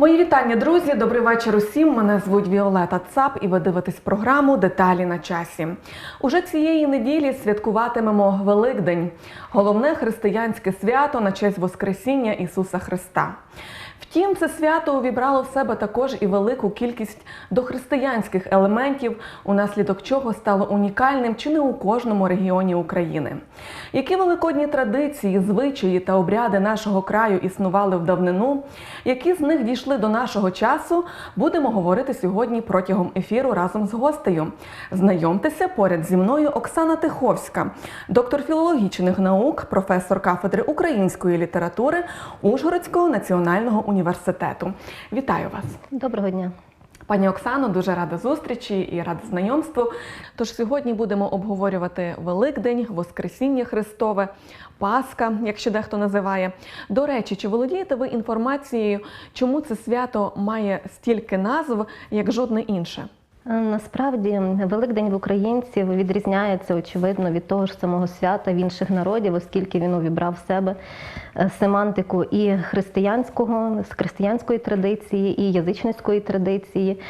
Мої вітання, друзі. Добрий вечір усім. Мене звуть Віолета Цап, і ви дивитесь програму Деталі на часі. Уже цієї неділі святкуватимемо Великдень, головне християнське свято на честь Воскресіння Ісуса Христа. Втім, це свято увібрало в себе також і велику кількість дохристиянських елементів, унаслідок чого стало унікальним чи не у кожному регіоні України. Які великодні традиції, звичаї та обряди нашого краю існували в давнину, які з них дійшли до нашого часу, будемо говорити сьогодні протягом ефіру разом з гостею. Знайомтеся поряд зі мною Оксана Тиховська, доктор філологічних наук, професор кафедри української літератури Ужгородського національного університету. Вітаю вас! Доброго дня. Пані Оксано, дуже рада зустрічі і рада знайомству. Тож сьогодні будемо обговорювати Великдень, Воскресіння Христове, Пасха, якщо дехто називає. До речі, чи володієте ви інформацією, чому це свято має стільки назв, як жодне інше? Е, Насправді Великдень в українців відрізняється очевидно від того ж самого свята в інших народів, оскільки він увібрав в себе е, семантику і християнського, з християнської традиції, і язичницької традиції.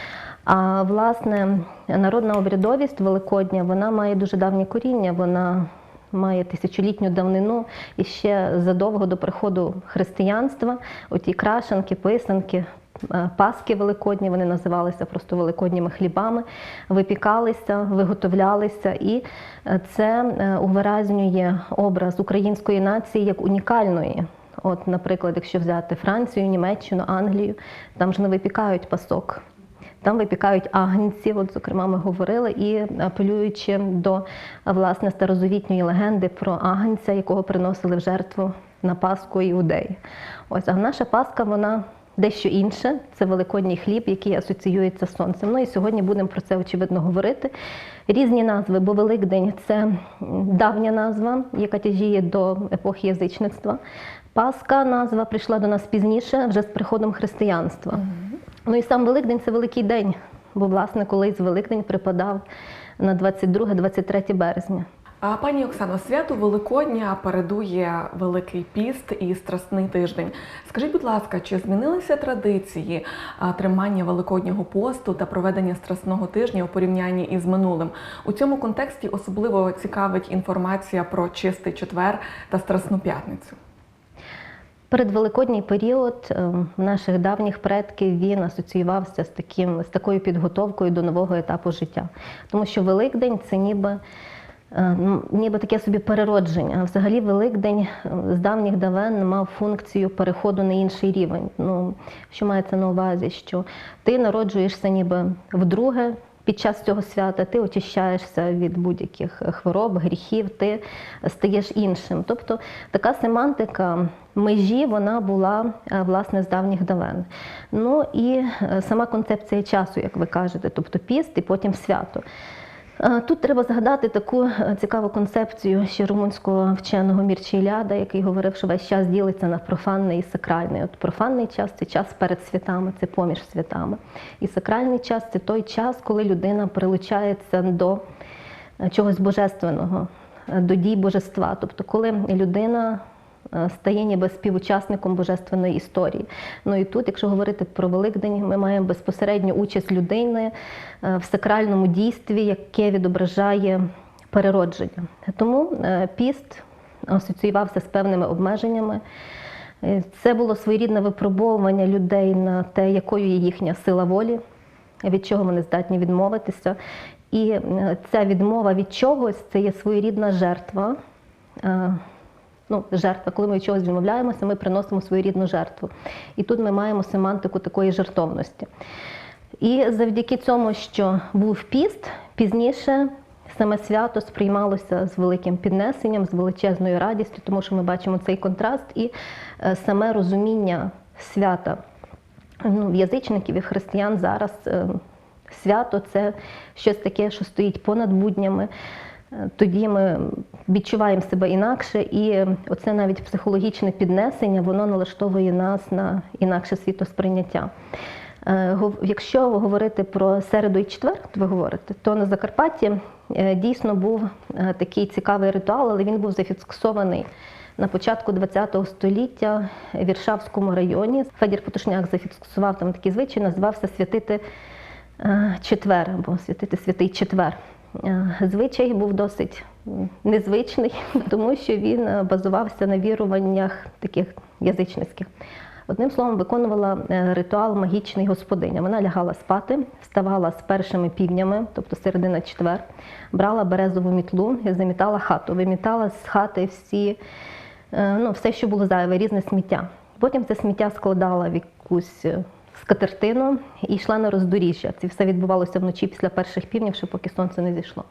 А власне народна обрядовість Великодня вона має дуже давнє коріння. Вона має тисячолітню давнину і ще задовго до приходу християнства. Оті крашенки, писанки, Паски великодні, вони називалися просто великодніми хлібами, випікалися, виготовлялися, і е, це е, увиразнює образ української нації як унікальної. От, наприклад, якщо взяти Францію, Німеччину, Англію, там ж не випікають пасок. Там випікають агнців, от зокрема ми говорили, і апелюючи до власне старозавітньої легенди про агнця, якого приносили в жертву на Пасху іудеї. Ось а наша Пасха, вона дещо інше. Це великодній хліб, який асоціюється з сонцем. Ну і сьогодні будемо про це очевидно говорити. Різні назви, бо Великдень це давня назва, яка тяжіє до епохи язичництва. Пасха назва прийшла до нас пізніше, вже з приходом християнства. Ну і сам Великдень це великий день, бо, власне, колись Великдень припадав на 22-23 березня. Пані Оксано, свято Великодня передує Великий піст і Страсний тиждень. Скажіть, будь ласка, чи змінилися традиції тримання Великоднього посту та проведення Страсного тижня у порівнянні із минулим? У цьому контексті особливо цікавить інформація про чистий четвер та Страсну п'ятницю. Передвеликодній період е, наших давніх предків він асоціювався з таким з такою підготовкою до нового етапу життя, тому що Великдень це ніби. Е, ну, Ніби таке собі переродження. Взагалі Великдень е, з давніх давен мав функцію переходу на інший рівень. Ну, що мається на увазі, що ти народжуєшся ніби вдруге під час цього свята, ти очищаєшся від будь-яких хвороб, гріхів, ти стаєш іншим. Тобто така семантика межі вона була е, власне з давніх давен. Ну і сама концепція часу, як ви кажете, тобто піст і потім свято. Е, Тут треба згадати таку е, цікаву концепцію ще румунського вченого Мірчі Іляда, який говорив, що весь час ділиться на профанний і сакральний. От профанний час це час перед святами, це поміж святами. І сакральний час це той час, коли людина прилучається до е, чогось божественного, до дій божества. Тобто, коли людина стає ніби співучасником божественної історії. Ну і тут, якщо говорити про Великдень, ми маємо безпосередню участь людини е, в сакральному дійстві, яке відображає переродження. Тому е, піст асоціювався з певними обмеженнями. Е, Це було своєрідне випробовування людей на те, якою є їхня сила волі, від чого вони здатні відмовитися. І е, ця відмова від чогось це є своєрідна жертва. Ну, жертва, коли ми від чогось відмовляємося, ми приносимо своєрідну жертву. І тут ми маємо семантику такої жертовності. І завдяки цьому, що був піст, пізніше саме свято сприймалося з великим піднесенням, з величезною радістю, тому що ми бачимо цей контраст і е, саме розуміння свята ну, в язичників і християн зараз е, свято це щось таке, що стоїть понад буднями. Тоді ми відчуваємо себе інакше, і оце навіть психологічне піднесення, воно налаштовує нас на інакше світосприйняття. Е, Якщо говорити про середу і четвер, ви говорите, то на Закарпатті е, дійсно був е, такий цікавий ритуал, але він був зафіксований на початку ХХ століття в Віршавському районі. Федір Потушняк зафіксував там такий звичай, називався святити четвер або святити святий четвер. Е, Звичай був досить незвичний, тому що він е, базувався на віруваннях таких язичницьких. Одним словом, виконувала е, ритуал магічний господиня. Вона лягала спати, вставала з першими півнями, тобто середина четвер, брала березову мітлу і замітала хату. Вимітала з хати всі, ну, все, що було зайве, різне сміття. Потім це сміття складала в якусь скатертину і йшла на роздоріжжя. Це все відбувалося вночі після перших півнів, ще поки сонце не зійшло.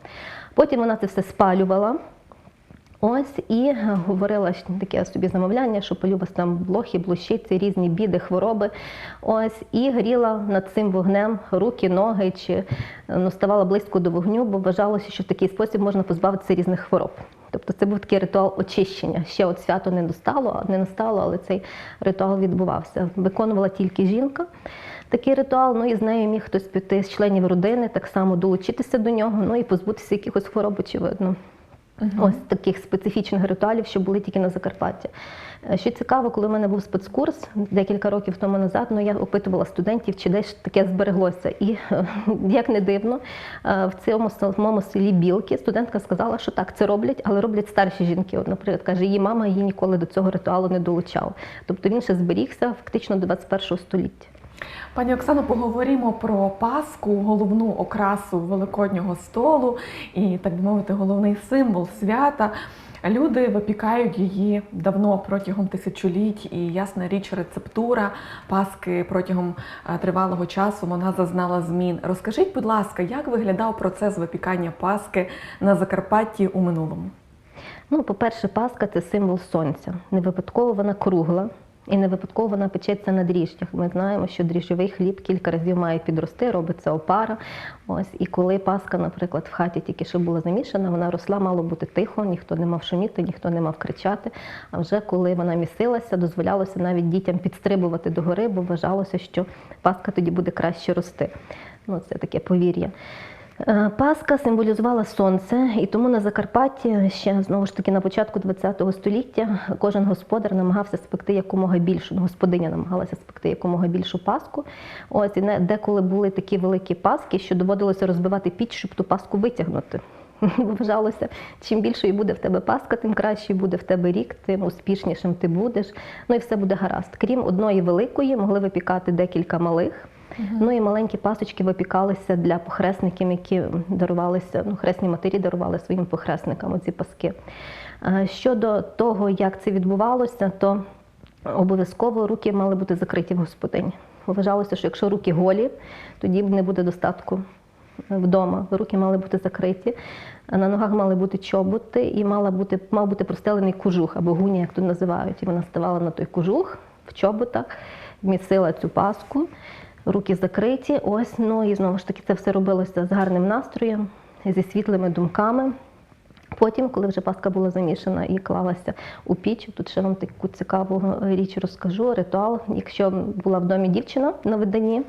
Потім вона це все спалювала. Ось і говорила таке собі замовляння, що полюбас там блохи, блощиці, різні біди, хвороби. Ось і гріла над цим вогнем руки, ноги, чи ну, ставала близько до вогню, бо вважалося, що в такий спосіб можна позбавитися різних хвороб. Тобто це був такий ритуал очищення. Ще от свято не достало, не настало, але цей ритуал відбувався. Виконувала тільки жінка. Такий ритуал, ну і з нею міг хтось піти з членів родини, так само долучитися до нього, ну і позбутися якихось хвороб, очевидно. Ось таких специфічних ритуалів, що були тільки на Закарпатті. Е, Що цікаво, коли в мене був спецкурс декілька років тому назад, ну я опитувала студентів, чи десь таке збереглося. І як не дивно, е, в цьому самому селі Білки студентка сказала, що так, це роблять, але роблять старші жінки. От, наприклад, каже, її мама її ніколи до цього ритуалу не долучала. Тобто він ще зберігся фактично до 21 століття. Пані Оксано, поговоримо про Пасху, головну окрасу великоднього столу і, так би мовити, головний символ свята. Люди випікають її давно протягом тисячоліть, і ясна річ, рецептура Паски протягом е, тривалого часу вона зазнала змін. Розкажіть, будь ласка, як виглядав процес випікання Паски на Закарпатті у минулому? Ну, по-перше, Пасха це символ сонця. Не випадково вона кругла. І не випадково вона печеться на дріжджах. Ми знаємо, що дріжджовий хліб кілька разів має підрости, робиться опара. Ось і коли паска, наприклад, в хаті тільки що була замішана, вона росла, мало бути тихо, ніхто не мав шуміти, ніхто не мав кричати. А вже коли вона місилася, дозволялося навіть дітям підстрибувати до гори, бо вважалося, що паска тоді буде краще рости. Ну, це таке повір'я. Е, Пасха символізувала сонце, і тому на Закарпатті ще знову ж таки на початку ХХ століття кожен господар намагався спекти якомога більшу, ну, господиня намагалася спекти якомога більшу паску. Ось і не- деколи були такі великі паски, що доводилося розбивати піч, щоб ту паску витягнути. Вважалося, чим більшою буде в тебе паска, тим кращий буде в тебе рік, тим успішнішим ти будеш. Ну і все буде гаразд. Крім одної великої, могли випікати декілька малих. Ну і маленькі пасочки випікалися для похресників, які дарувалися, ну, хресні матері дарували своїм похресникам ці паски. Е, Щодо того, як це відбувалося, то обов'язково руки мали бути закриті в господині. Вважалося, що якщо руки голі, тоді не буде достатку вдома. Руки мали бути закриті, на ногах мали бути чоботи і мала бути, мав бути простелений кожух або гуня, як тут називають. І вона ставала на той кожух в чоботах, місила цю паску, руки закриті. Ось, ну і знову ж таки це все робилося з гарним настроєм, зі світлими думками. Потім, коли вже паска була замішана і клалася у піч, тут ще вам таку цікаву річ розкажу. Ритуал, якщо була в домі дівчина на виданні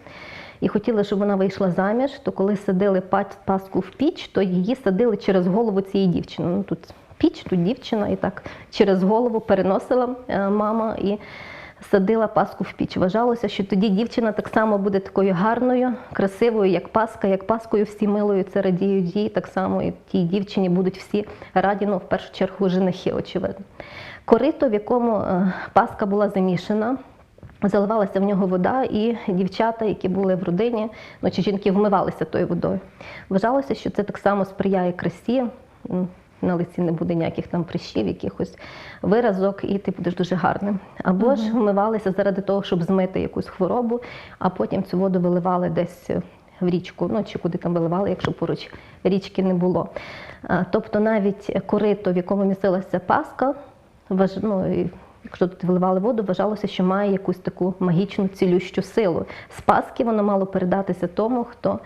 і хотіли, щоб вона вийшла заміж, то коли садили паску в піч, то її садили через голову цієї дівчини. Ну тут піч, тут дівчина, і так через голову переносила е, мама і садила паску в піч. Вважалося, що тоді дівчина так само буде такою гарною, красивою, як паска, як паскою всі милою це радіють їй, так само і тій дівчині будуть всі раді, ну, в першу чергу, женихи, очевидно. Корито, в якому е, паска була замішана, заливалася в нього вода, і дівчата, які були в родині, ну чи жінки вмивалися тою водою. Вважалося, що це так само сприяє красі. На лиці не буде ніяких там прищів, якихось виразок, і ти будеш дуже гарним. Або ж вмивалися заради того, щоб змити якусь хворобу, а потім цю воду виливали десь в річку, ну чи куди там виливали, якщо поруч річки не було. Тобто навіть корито, в якому містилася паска, важ... ну, якщо тут виливали воду, вважалося, що має якусь таку магічну цілющу силу. З паски воно мало передатися тому, хто е,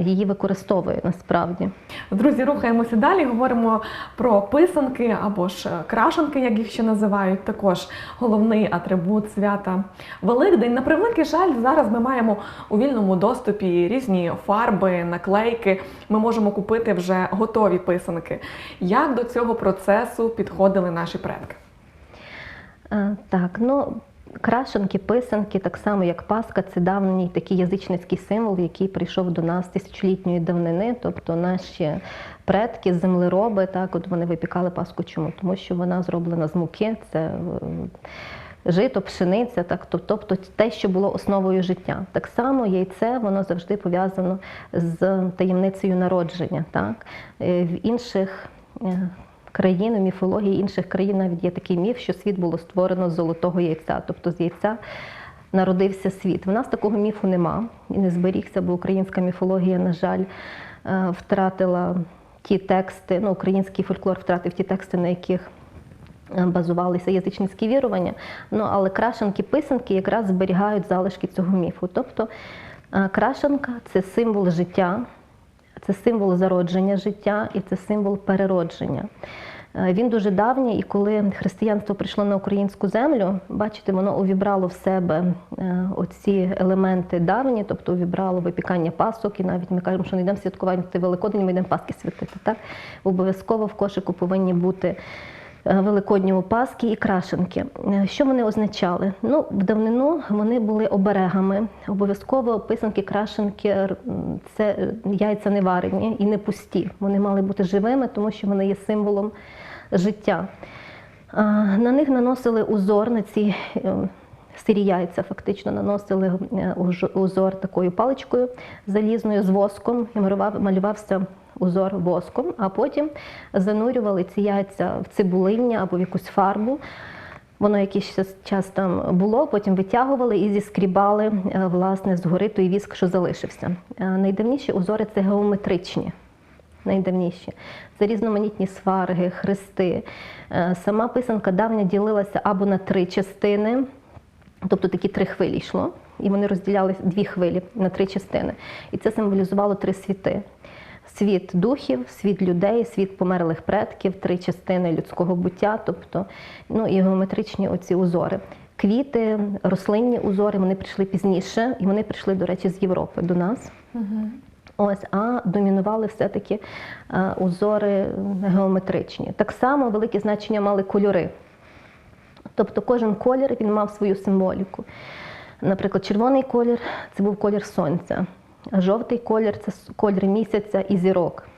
її використовує насправді. Друзі, рухаємося далі. Говоримо про писанки або ж е, крашенки, як їх ще називають. Також головний атрибут свята Великдень. На превеликий жаль, зараз ми маємо у вільному доступі різні фарби, наклейки. Ми можемо купити вже готові писанки. Як до цього процесу підходили наші предки? Е, Так, ну крашенки, писанки, так само як Пасха, це давній такий язичницький символ, який прийшов до нас тисячолітньої давнини. Тобто наші предки, землероби, так, от вони випікали Пасху. Чому? Тому що вона зроблена з муки, це е, жито, пшениця, так, тобто те, що було основою життя. Так само яйце, воно завжди пов'язано з таємницею народження. Так? Е, В інших е, країн, міфології інших країн навіть є такий міф, що світ було створено з золотого яйця, тобто з яйця народився світ. В нас такого міфу нема і не зберігся, бо українська міфологія, на жаль, е, втратила ті тексти, ну, український фольклор втратив ті тексти, на яких е, базувалися язичницькі вірування. Ну, але крашенки, писанки якраз зберігають залишки цього міфу. Тобто е, крашенка це символ життя, це символ зародження життя і це символ переродження. Е, Він дуже давній, і коли християнство прийшло на українську землю, бачите, воно увібрало в себе е, оці елементи давні, тобто увібрало випікання пасок, і навіть ми кажемо, що не йдемо святкувати Великодень, ми йдемо Паски святити. Так? Обов'язково в кошику повинні бути е, великодні опаски і крашенки. Е, Що вони означали? Ну, в давнину вони були оберегами. Обов'язково писанки, крашенки це е, яйця не варені і не пусті. Вони мали бути живими, тому що вони є символом життя. На них наносили узор на ці сирі яйця, фактично наносили узор такою паличкою залізною з воском і малювався узор воском, а потім занурювали ці яйця в цибулиння або в якусь фарбу. Воно якийсь час- там було, потім витягували і зіскрібали е, власне згори той віск, що залишився. Е, Найдавніші узори це геометричні найдавніші. Це різноманітні сварги, хрести. Е, Сама писанка давня ділилася або на три частини, тобто такі три хвилі йшло, і вони розділялися дві хвилі на три частини. І це символізувало три світи. Світ духів, світ людей, світ померлих предків, три частини людського буття, тобто ну і геометричні оці узори. Квіти, рослинні узори вони прийшли пізніше, і вони прийшли, до речі, з Європи до нас. Ось, а домінували все-таки е, узори геометричні. Так само велике значення мали кольори. Тобто кожен колір він мав свою символіку. Наприклад, червоний колір це був колір сонця, жовтий колір це колір місяця і зірок.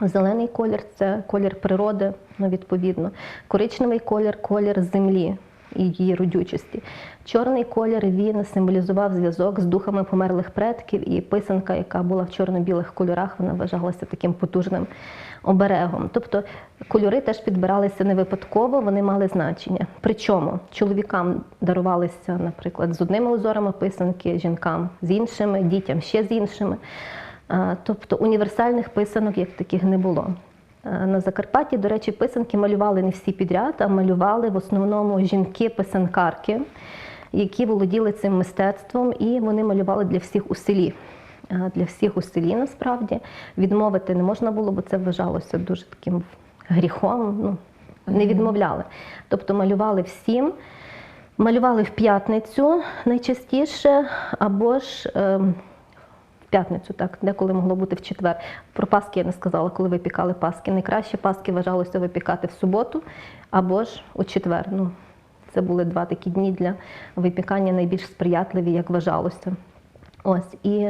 Зелений колір це колір природи, ну, відповідно. Коричневий колір колір землі її родючості. Чорний колір він символізував зв'язок з духами померлих предків, і писанка, яка була в чорно-білих кольорах, вона вважалася таким потужним оберегом. Тобто кольори теж підбиралися не випадково, вони мали значення. Причому чоловікам дарувалися, наприклад, з одними узорами писанки, жінкам з іншими, дітям ще з іншими. Тобто універсальних писанок як таких не було. А, На Закарпатті, до речі, писанки малювали не всі підряд, а малювали в основному жінки-писанкарки, які володіли цим мистецтвом, і вони малювали для всіх у селі. Для всіх у селі насправді відмовити не можна було, бо це вважалося дуже таким гріхом. Ну, не відмовляли. Тобто малювали всім. Малювали в п'ятницю найчастіше, або ж ем, п'ятницю, так, деколи могло бути в четвер. Про Паски я не сказала, коли випікали Паски. Найкраще Паски вважалося випікати в суботу або ж у четвер. Ну, це були два такі дні для випікання найбільш сприятливі, як вважалося. Ось і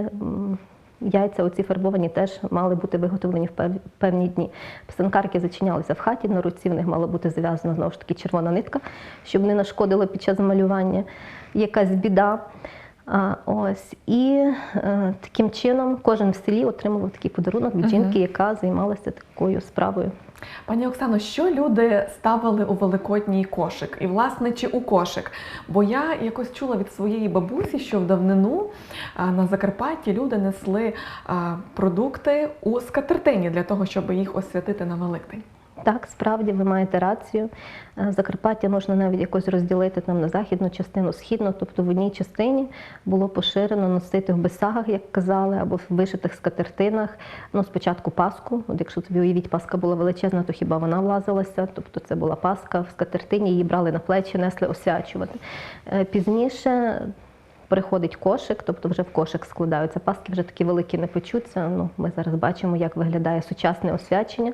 яйця, оці фарбовані, теж мали бути виготовлені в певні дні. Писанкарки зачинялися в хаті, на руці в них мала бути зав'язана знову ж таки червона нитка, щоб не нашкодило під час малювання якась біда. Ось і е, таким чином кожен в селі отримував такий подарунок від жінки, яка займалася такою справою. Пані Оксано, що люди ставили у великодній кошик? І, власне, чи у кошик? Бо я якось чула від своєї бабусі, що в давнину на Закарпатті люди несли продукти у скатертині для того, щоб їх освятити на Великдень. Так, справді ви маєте рацію. Е, Закарпаття можна навіть якось розділити там на західну частину, східну. Тобто в одній частині було поширено носити в бесагах, як казали, або в вишитих скатертинах. Ну, спочатку паску. От якщо собі уявіть, паска була величезна, то хіба вона влазилася? Тобто це була паска в скатертині, її брали на плечі, несли освячувати. Е, Пізніше приходить кошик, тобто вже в кошик складаються паски, вже такі великі не печуться. Ну, ми зараз бачимо, як виглядає сучасне освячення.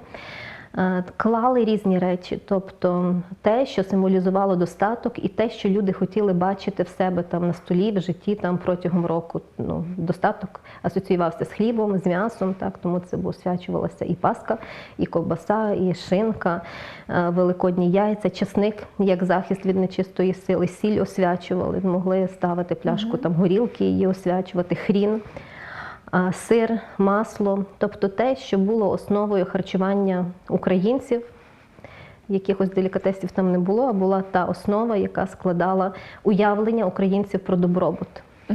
Е, Клали різні речі, тобто те, що символізувало достаток, і те, що люди хотіли бачити в себе там на столі, в житті там протягом року. Ну, достаток асоціювався з хлібом, з м'ясом, так тому це освячувалася і паска, і ковбаса, і шинка, е, великодні яйця, часник як захист від нечистої сили, сіль освячували, могли ставити пляшку там горілки, її освячувати, хрін сир, масло, тобто те, що було основою харчування українців. Якихось делікатесів там не було, а була та основа, яка складала уявлення українців про добробут,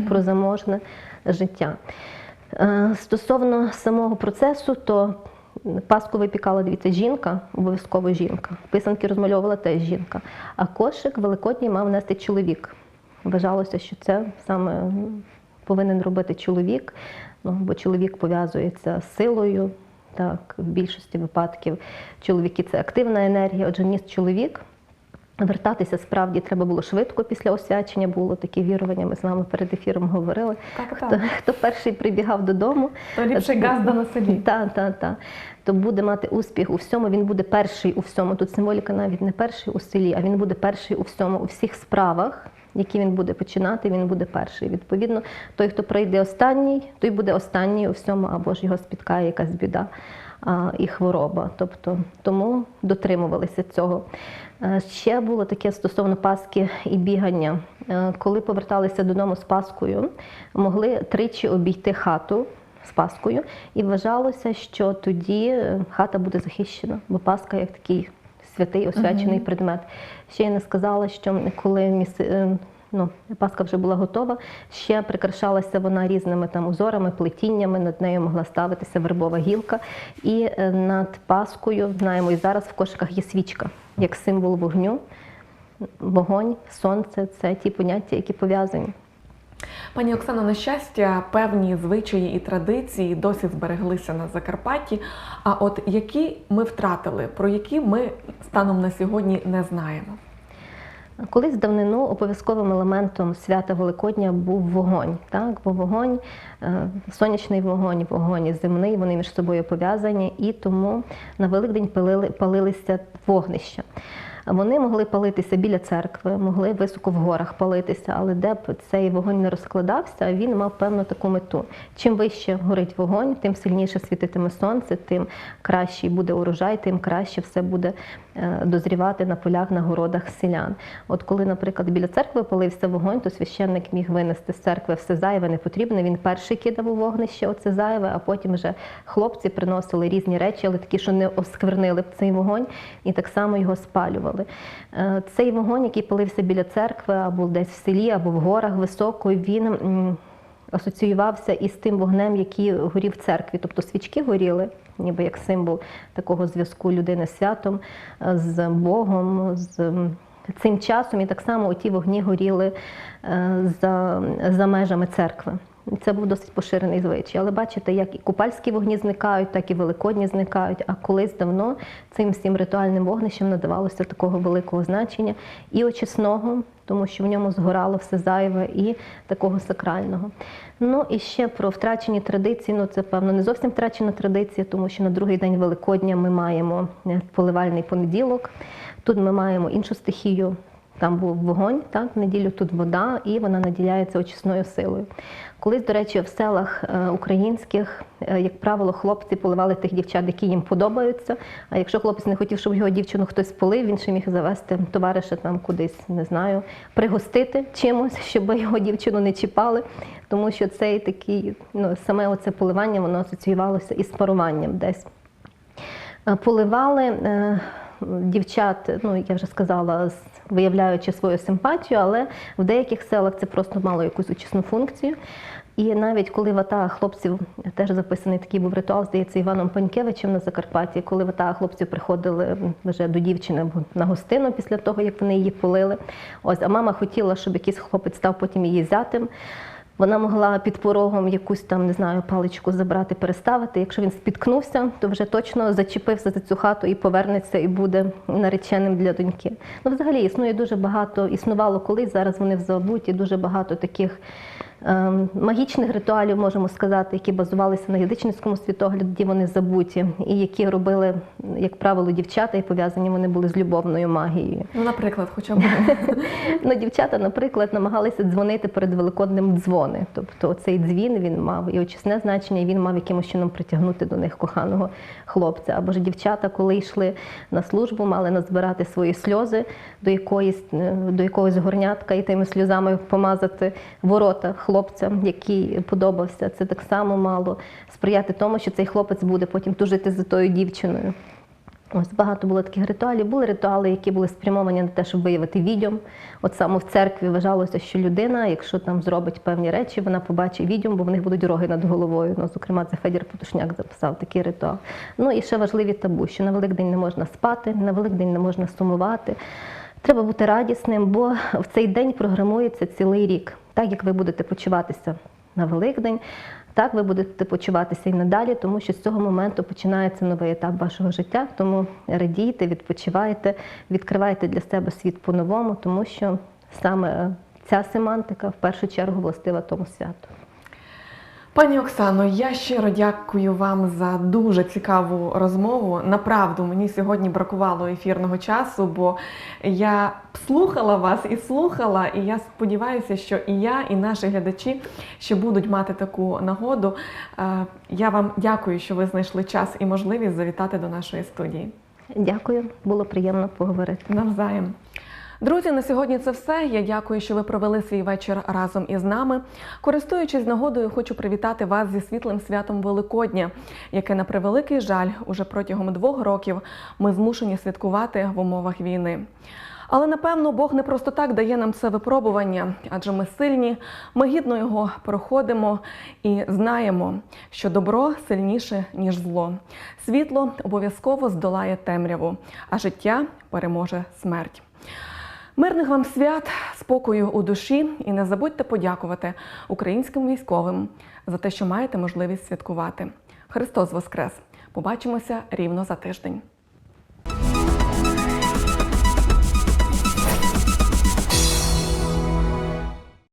про заможне життя. Е, Стосовно самого процесу, то Паску випікала, дивіться, жінка, обов'язково жінка. Писанки розмальовувала теж жінка. А кошик великодній мав нести чоловік. Вважалося, що це саме повинен робити чоловік, ну, бо чоловік пов'язується з силою. Так, в більшості випадків чоловіки це активна енергія, отже, ніс чоловік. Вертатися справді треба було швидко після освячення, було таке вірування. Ми з вами перед ефіром говорили. Так, Хто, так. хто перший прибігав додому, То ліпше газда на селі. так, так, так. То буде мати успіх у всьому. Він буде перший у всьому. Тут символіка навіть не перший у селі, а він буде перший у всьому, у всіх справах, які він буде починати, він буде перший. Відповідно, той, хто прийде останній, той буде останній у всьому, або ж його спіткає якась біда а, і хвороба. Тобто тому дотримувалися цього. Е, Ще було таке стосовно Пасхи і бігання. Е, Коли поверталися додому з Паскою, могли тричі обійти хату з Паскою, і вважалося, що тоді е, хата буде захищена, бо Пасха як такий святий освячений предмет. Ще я не сказала, що коли міс... е, ну, Пасха вже була готова, ще прикрашалася вона різними там узорами, плетіннями, над нею могла ставитися вербова гілка. І е, над Паскою, знаємо, і зараз в кошиках є свічка, як символ вогню. Вогонь, сонце це ті поняття, які пов'язані. Пані Оксано, на щастя, певні звичаї і традиції досі збереглися на Закарпатті. А от які ми втратили, про які ми станом на сьогодні не знаємо. Колись давнину обов'язковим елементом свята Великодня був вогонь. Так? Бо вогонь, е, сонячний вогонь, вогонь земний, вони між собою пов'язані, і тому на Великдень палили, палилися вогнища. Вони могли палитися біля церкви, могли високо в горах палитися, але де б цей вогонь не розкладався, він мав певну таку мету. Чим вище горить вогонь, тим сильніше світитиме сонце, тим кращий буде урожай, тим краще все буде е, дозрівати на полях, на городах селян. От коли, наприклад, біля церкви палився вогонь, то священник міг винести з церкви все зайве, не потрібне. Він перший кидав у вогнище, оце зайве, а потім вже хлопці приносили різні речі, але такі, що не осквернили б цей вогонь, і так само його спалювали. Е, Цей вогонь, який палився біля церкви, або десь в селі, або в горах високо, він асоціювався із тим вогнем, який горів в церкві. Тобто свічки горіли, ніби як символ такого зв'язку людини з святом, е, з Богом, з цим часом. І так само ті вогні горіли е, за, за межами церкви. Це був досить поширений звичай. Але бачите, як і купальські вогні зникають, так і великодні зникають. А колись давно цим всім ритуальним вогнищем надавалося такого великого значення і очисного, тому що в ньому згорало все зайве, і такого сакрального. Ну і ще про втрачені традиції. Ну це певно не зовсім втрачена традиція, тому що на другий день Великодня ми маємо е, поливальний понеділок. Тут ми маємо іншу стихію. Там був вогонь, так, в неділю тут вода, і вона наділяється очисною силою. Колись, до речі, в селах е, українських, е, як правило, хлопці поливали тих дівчат, які їм подобаються. А якщо хлопець не хотів, щоб його дівчину хтось полив, він ще міг завести товариша там кудись, не знаю, пригостити чимось, щоб його дівчину не чіпали. Тому що цей такий, ну, саме оце поливання, воно асоціювалося із паруванням десь. Е, Поливали дівчат, ну я вже сказала, з- виявляючи свою симпатію, але в деяких селах це просто мало якусь очисну функцію. І навіть коли вата хлопців теж записаний такий був ритуал, здається, Іваном Панькевичем на Закарпатті, коли вата хлопців приходили вже до дівчини на гостину після того, як вони її полили. Ось, а мама хотіла, щоб якийсь хлопець став потім її зятем. Вона могла під порогом якусь там, не знаю, паличку забрати, переставити. Якщо він спіткнувся, то вже точно зачепився за цю хату і повернеться, і буде нареченим для доньки. Ну, взагалі існує дуже багато, існувало колись, зараз вони в забуті, дуже багато таких магічних ритуалів, можемо сказати, які базувалися на язичницькому світогляді, вони забуті, і які робили, як правило, дівчата, і пов'язані вони були з любовною магією. Ну, наприклад, хоча б Ну, дівчата, наприклад, намагалися дзвонити перед великодним дзвони. Тобто цей дзвін він мав і очисне значення, і він мав якимось чином притягнути до них коханого хлопця. Або ж дівчата, коли йшли на службу, мали назбирати свої сльози до якоїсь е, до якогось горнятка і тими сльозами помазати ворота хлопця, який подобався. Це так само мало сприяти тому, що цей хлопець буде потім тужити за тою дівчиною. Ось багато було таких ритуалів. Були ритуали, які були спрямовані на те, щоб виявити відьом. От саме в церкві вважалося, що людина, якщо там зробить певні речі, вона побачить відьом, бо в них будуть роги над головою. Ну, зокрема, це Федір Потушняк записав такий ритуал. Ну і ще важливі табу, що на Великдень не можна спати, на Великдень не можна сумувати. Треба бути радісним, бо в цей день програмується цілий рік, так як ви будете почуватися на Великдень. Так ви будете почуватися і надалі, тому що з цього моменту починається новий етап вашого життя. Тому радійте, відпочивайте, відкривайте для себе світ по-новому, тому що саме е, ця семантика в першу чергу властива тому святу. Пані Оксано, я щиро дякую вам за дуже цікаву розмову. Направду мені сьогодні бракувало ефірного часу, бо я слухала вас і слухала, і я сподіваюся, що і я, і наші глядачі ще будуть мати таку нагоду. Е, Я вам дякую, що ви знайшли час і можливість завітати до нашої студії. Дякую, було приємно поговорити. Навзаєм. Друзі, на сьогодні це все. Я дякую, що ви провели свій вечір разом із нами. Користуючись нагодою, хочу привітати вас зі світлим святом Великодня, яке на превеликий жаль уже протягом двох років ми змушені святкувати в умовах війни. Але напевно Бог не просто так дає нам це випробування, адже ми сильні, ми гідно його проходимо і знаємо, що добро сильніше ніж зло. Світло обов'язково здолає темряву, а життя переможе смерть. Мирних вам свят, спокою у душі і не забудьте подякувати українським військовим за те, що маєте можливість святкувати. Христос Воскрес! Побачимося рівно за тиждень.